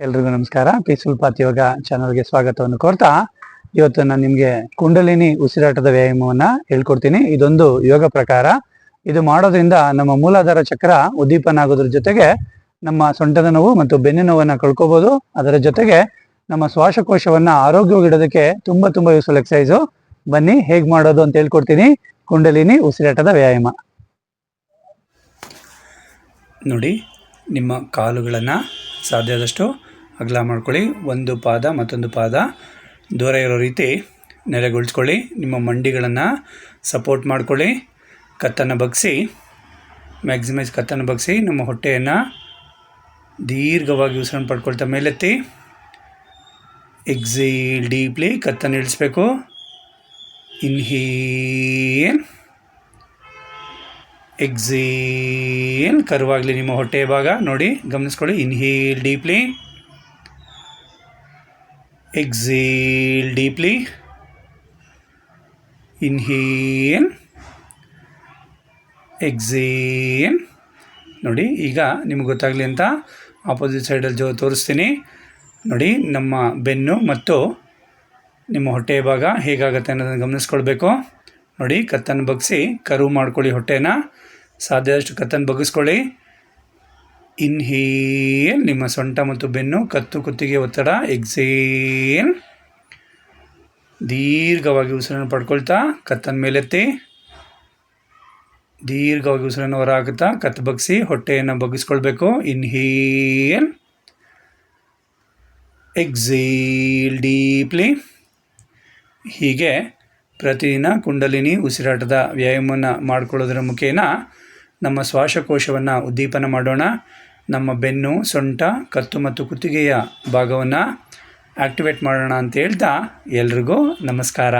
ಎಲ್ರಿಗೂ ನಮಸ್ಕಾರ. Peaceful path ಯೋಗ ಚಾನಲ್ಗೆ ಸ್ವಾಗತವನ್ನು ಕೋರ್ತಾ, ಇವತ್ತು ನಾನು ನಿಮಗೆ ಕುಂಡಲಿನಿ ಉಸಿರಾಟದ ವ್ಯಾಯಾಮವನ್ನ ಹೇಳ್ಕೊಡ್ತೀನಿ. ಇದೊಂದು ಯೋಗ ಪ್ರಕಾರ. ಇದು ಮಾಡೋದ್ರಿಂದ ನಮ್ಮ ಮೂಲಾಧಾರ ಚಕ್ರ ಉದ್ದೀಪನ ಆಗೋದ್ರ ಜೊತೆಗೆ ನಮ್ಮ ಸೊಂಟದ ನೋವು ಮತ್ತು ಬೆನ್ನು ನೋವನ್ನ ಕಳ್ಕೋಬೋದು. ಅದರ ಜೊತೆಗೆ ನಮ್ಮ ಶ್ವಾಸಕೋಶವನ್ನ ಆರೋಗ್ಯವಾಗಿಡೋದಕ್ಕೆ ತುಂಬಾ ತುಂಬಾ ಯೂಸ್ಫುಲ್ ಎಕ್ಸಸೈಸು ಬನ್ನಿ, ಹೇಗ್ ಮಾಡೋದು ಅಂತ ಹೇಳ್ಕೊಡ್ತೀನಿ. ಕುಂಡಲಿನಿ ಉಸಿರಾಟದ ವ್ಯಾಯಾಮ. ನೋಡಿ, ನಿಮ್ಮ ಕಾಲುಗಳನ್ನು ಸಾಧ್ಯದಷ್ಟು ಅಗಲ ಮಾಡ್ಕೊಳ್ಳಿ. ಒಂದು ಪಾದ, ಮತ್ತೊಂದು ಪಾದ. ದೂರ ಇರೋ ರೀತಿ ನೆಲೆಗೊಳಿಸ್ಕೊಳ್ಳಿ. ನಿಮ್ಮ ಮಂಡಿಗಳನ್ನು ಸಪೋರ್ಟ್ ಮಾಡ್ಕೊಳ್ಳಿ. ಕತ್ತನ್ನು ಬಗ್ಸಿ ಮ್ಯಾಕ್ಸಿಮೈಸ್ ಕತ್ತನ್ನು ಬಗ್ಸಿ, ನಮ್ಮ ಹೊಟ್ಟೆಯನ್ನು ದೀರ್ಘವಾಗಿ ಉಸಿರನ್ನು ಪಡ್ಕೊಳ್ತಾ ಮೇಲೆತ್ತಿ. ಎಕ್ಸೀಲ್ ಡೀಪ್ಲಿ ಕತ್ತನ್ನು ಇಳಿಸ್ಬೇಕು. ಇನ್ಹೀಲ್ ಎಕ್ಸೇಲ್ ಕರುವಾಗಲಿ ನಿಮ್ಮ ಹೊಟ್ಟೆ ಭಾಗ. ನೋಡಿ, ಗಮನಿಸ್ಕೊಳ್ಳಿ. Inhale deeply exhale deeply inhale exhale ನೋಡಿ, ಈಗ ನಿಮ್ಗೆ ಗೊತ್ತಾಗಲಿ ಅಂತ ಆಪೋಸಿಟ್ ಸೈಡಲ್ಲಿ ಜೋ ತೋರಿಸ್ತೀನಿ. ನೋಡಿ, ನಮ್ಮ ಬೆನ್ನು ಮತ್ತು ನಿಮ್ಮ ಹೊಟ್ಟೆ ಭಾಗ ಹೇಗಾಗುತ್ತೆ ಅನ್ನೋದನ್ನು ಗಮನಿಸ್ಕೊಳ್ಬೇಕು. ನೋಡಿ ಕತ್ತನ್ನು ಬಗ್ಸಿ ಕರು ಮಾಡ್ಕೊಳ್ಳಿ ಹೊಟ್ಟೆನ. ಸಾಧ್ಯದಷ್ಟು ಕತ್ತನ್ನು ಬಗ್ಗಿಸ್ಕೊಳ್ಳಿ ಇನ್ಹೇಲ್, ನಿಮ್ಮ ಸೊಂಟ ಮತ್ತು ಬೆನ್ನು, ಕತ್ತು ಕುತ್ತಿಗೆ ಒತ್ತಡ, ಎಕ್ಸೇಲ್. ದೀರ್ಘವಾಗಿ ಉಸಿರನ್ನು ಪಡ್ಕೊಳ್ತಾ ಕತ್ತನ ಮೇಲೆತ್ತಿ. ದೀರ್ಘವಾಗಿ ಉಸಿರನ್ನು ಹೊರ ಹಾಕುತ್ತಾ ಕತ್ತು ಬಗ್ಸಿ ಹೊಟ್ಟೆಯನ್ನು ಬಗ್ಗಿಸ್ಕೊಳ್ಬೇಕು ಇನ್ಹೇಲ್. Exhale deeply. ಹೀಗೆ ಪ್ರತಿದಿನ ಕುಂಡಲಿನಿ ಉಸಿರಾಟದ ವ್ಯಾಯಾಮವನ್ನು ಮಾಡಿಕೊಳ್ಳೋದರ ಮುಖೇನ ನಮ್ಮ ಶ್ವಾಸಕೋಶವನ್ನು ಉದ್ದೀಪನ ಮಾಡೋಣ. ನಮ್ಮ ಬೆನ್ನು, ಸೊಂಟ, ಕತ್ತು ಮತ್ತು ಕುತ್ತಿಗೆಯ ಭಾಗವನ್ನು ಆಕ್ಟಿವೇಟ್ ಮಾಡೋಣ ಅಂತ ಹೇಳ್ತಾ ಎಲ್ರಿಗೂ ನಮಸ್ಕಾರ.